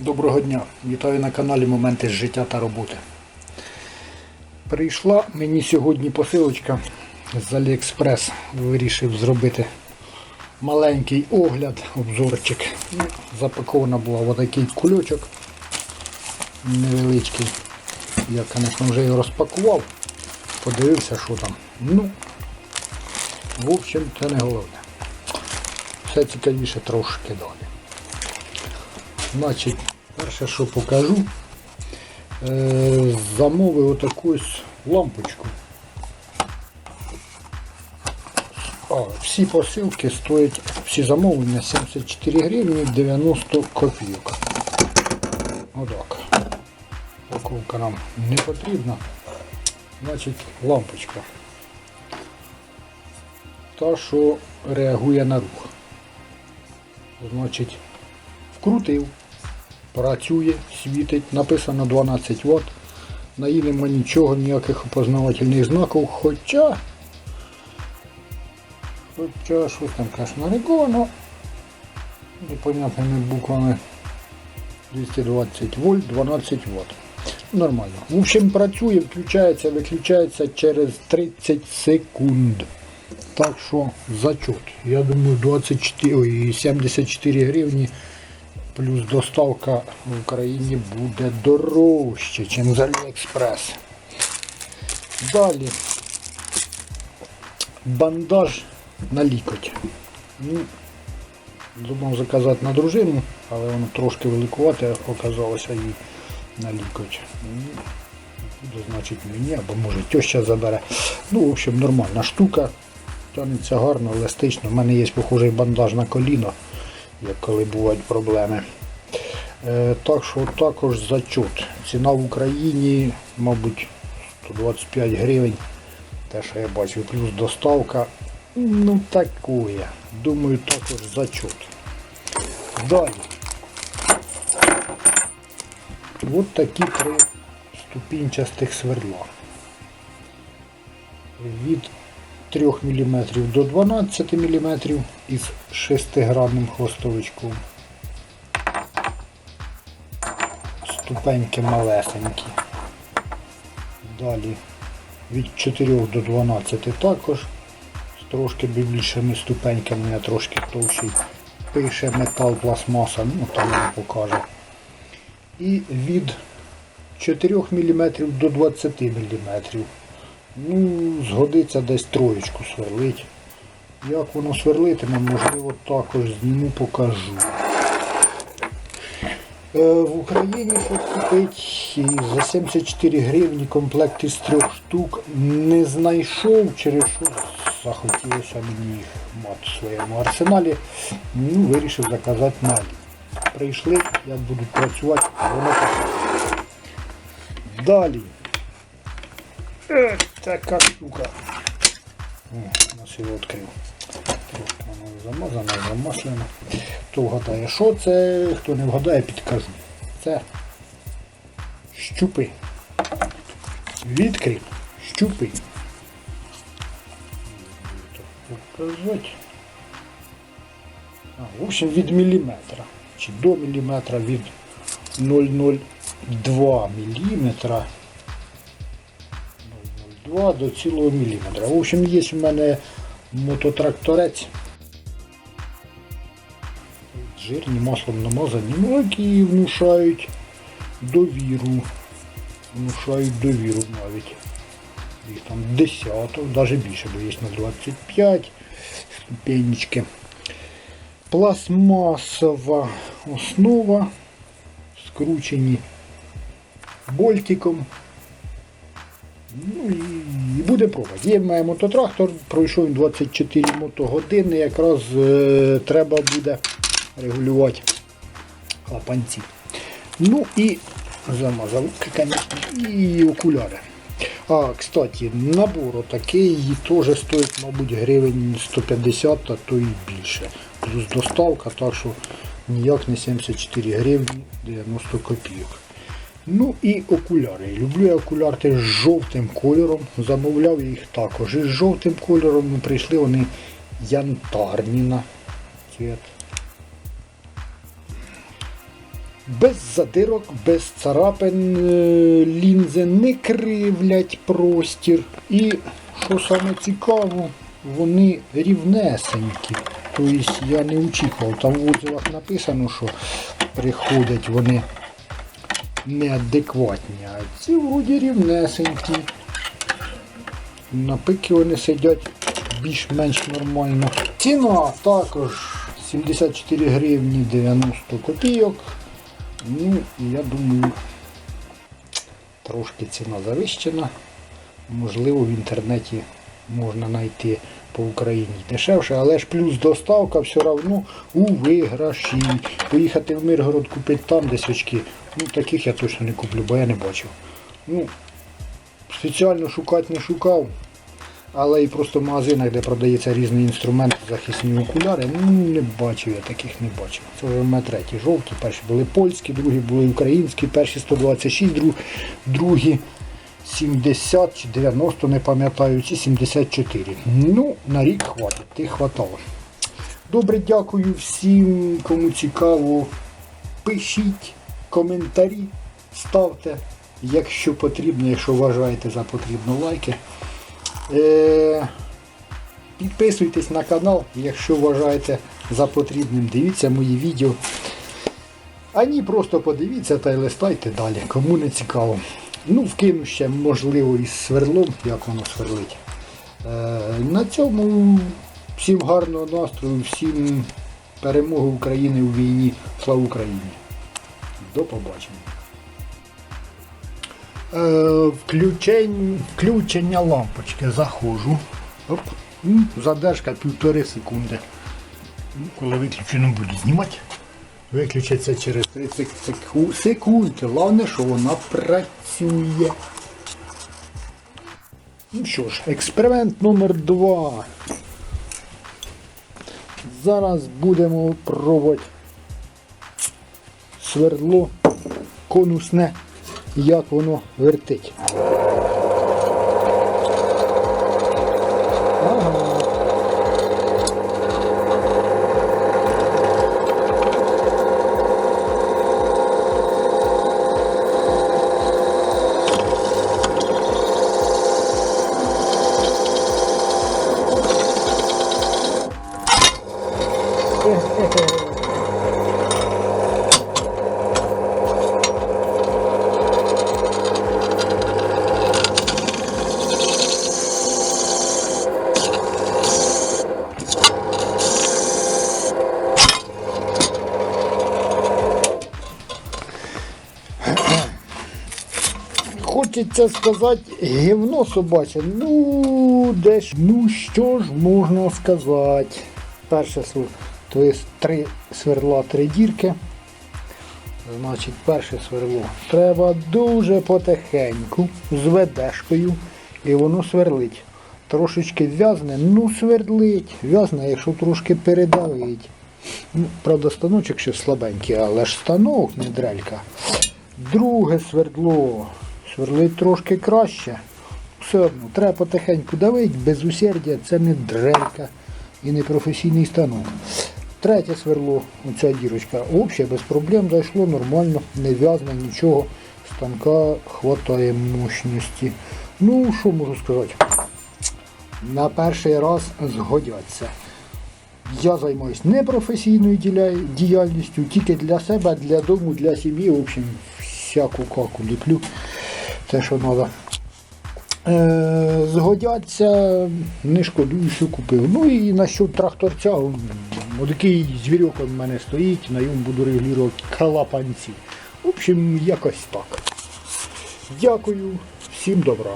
Доброго дня! Вітаю на каналі Моменти з життя та роботи. Прийшла мені сьогодні посилочка з Aliexpress. Вирішив зробити маленький огляд, обзорчик. Запакована була в отакий кульочок невеличкий. Я, звісно, вже його розпакував, подивився, що там. Ну, в общем, це не головне. Все цікавіше трошки далі. Значить, перше, що покажу, е, замовив отаку лампочку. А, всі посилки стоять, всі замовлення 74 гривні 90 копійок. Отак. Упаковка нам не потрібна. Значить, лампочка. Та, що реагує на рух. Значить, вкрутив, працює, світить, написано 12 Вт. На її нема нічого, ніяких опознавательних знаків, хоча, хоча щось там каже нарековано непонятними буквами 220 вольт, 12 Вт. Нормально. В общем, працює, включається, виключається через 30 секунд. Так що зачет. Я думаю 24, ой, 74 гривні плюс доставка в Україні буде дорожче, ніж з Аліекспрес. Далі бандаж на лікоть. Ну, думав заказати на дружину, але воно трошки великувате оказалося і на лікоть. Ну, значить, мені, або може теща забере. Ну, в общем, нормальна штука. Тянеться гарно, еластично. У мене є похожий бандаж на коліно, як коли бувають проблеми. Е, так що також зачут. Ціна в Україні, мабуть, 125 гривень. Те, що я бачив, плюс доставка. Ну такое. Думаю, також зачут. Далі. От такі три ступінчастих сверла. Від 3 мм до 12 мм із 6-гранним хвостовичком. Ступеньки малесенькі. Далі від 4 до 12 також з трошки більшими ступеньками, а трошки товщий. Пише метал, пластмаса, ну там не покаже. І від 4 мм до 20 мм. Ну, згодиться десь троєчку сверлить. Як воно сверлитиме, можливо, також зніму покажу. Е, в Україні щоб купити і за 74 гривні комплект із трьох штук не знайшов, через що захотілося мені їх мати в своєму арсеналі. Ну, вирішив заказати на Прийшли, як будуть працювати, воно покаже. Далі. Така штука. Нас його відкрив. Воно замазане, замаслено. Хто вгадає, що це, хто не вгадає, підкажу. Це щупи. Відкрив. Щупи. Показати. В общем, від міліметра. Чи до міліметра від 0,02 міліметра. 0,02 до цілого міліметра. В общем, є в мене мототракторець. Жирні маслом намазані, ну які внушають довіру. Внушають довіру навіть. Їх там десяток, навіть більше, бо є на 25 ступенечки. Пластмасова основа, скручені больтиком. Ну і буде пробувати. Є в мене мототрактор, пройшов він 24 мотогодини, якраз е, треба буде регулювати клапанці. Ну і замазав, і окуляри. А, кстати, набор такий теж стоїть, мабуть, гривень 150, а то і більше. Плюс доставка, так що ніяк не 74 гривні 90 копійок. Ну і окуляри. Люблю я окуляри з жовтим кольором. Замовляв їх також із жовтим кольором. Ну, прийшли вони янтарні на цвіт. Без задирок, без царапин, е, лінзи не кривлять простір. І що саме цікаво, вони рівнесенькі. Тобто я не очікував. Там в отзивах написано, що приходять вони неадекватні, а ці вроді рівнесенькі. На пики вони сидять більш-менш нормально. Ціна також 74 гривні 90 копійок. Ну, я думаю, трошки ціна завищена. Можливо, в інтернеті можна знайти по Україні дешевше, але ж плюс доставка все одно у виграші. Поїхати в Миргород купити там десь очки. Ну, таких я точно не куплю, бо я не бачив. Ну, спеціально шукати не шукав. Але і просто в магазинах, де продається різний інструмент, захисні окуляри, ну не бачив я таких не бачив. Це вже в треті. Жовті, перші були польські, другі були українські, перші 126, друг- другі 70 чи 90, не пам'ятаю, ці 74. Ну, на рік хватить, тих хватало. Добре, дякую всім, кому цікаво. Пишіть коментарі, ставте, якщо потрібно, якщо вважаєте за потрібно лайки. Е, Підписуйтесь на канал, якщо вважаєте за потрібним. Дивіться мої відео. А ні, просто подивіться та й листайте далі, кому не цікаво. Ну, вкину ще, можливо, із сверлом, як воно сверлить. Е, на цьому всім гарного настрою, всім перемоги України у війні. Слава Україні! До побачення. Е, включень, включення лампочки. Заходжу. Оп. Задержка півтори секунди. Коли виключено буду знімати. Виключиться через 30 секунд. Головне, що вона працює. Ну що ж, експеримент номер два. Зараз будемо пробувати свердло конусне, як воно вертить. Ага. Хочеться сказати, гівно собаче. Ну, де ж, ну що ж можна сказати? Перше св- то є три сверла, три дірки. Значить, перше сверло. Треба дуже потихеньку, з ведешкою, і воно сверлить. Трошечки в'язне, ну свердлить. В'язне, якщо трошки передавить. Ну, правда, станочок ще слабенький, але ж станок, не дрелька. Друге свердло. Сверлить трошки краще. Все одно, треба потихеньку давити, без усердя це не дрелька і не професійний станок. Третє сверло, оця дірочка, взагалі без проблем зайшло нормально, не в'язне, нічого. Станка хватає мощності. Ну, що можу сказати? На перший раз згодяться. Я займаюся непрофесійною діяльністю, тільки для себе, для дому, для сім'ї. В общем, всяку каку ліплю. Те, що треба. Е, згодяться, не шкодую, що купив. Ну і насчет тракторця, такий звірок у мене стоїть, на ньому буду регулювати калапанці. В общем, якось так. Дякую, всім добра.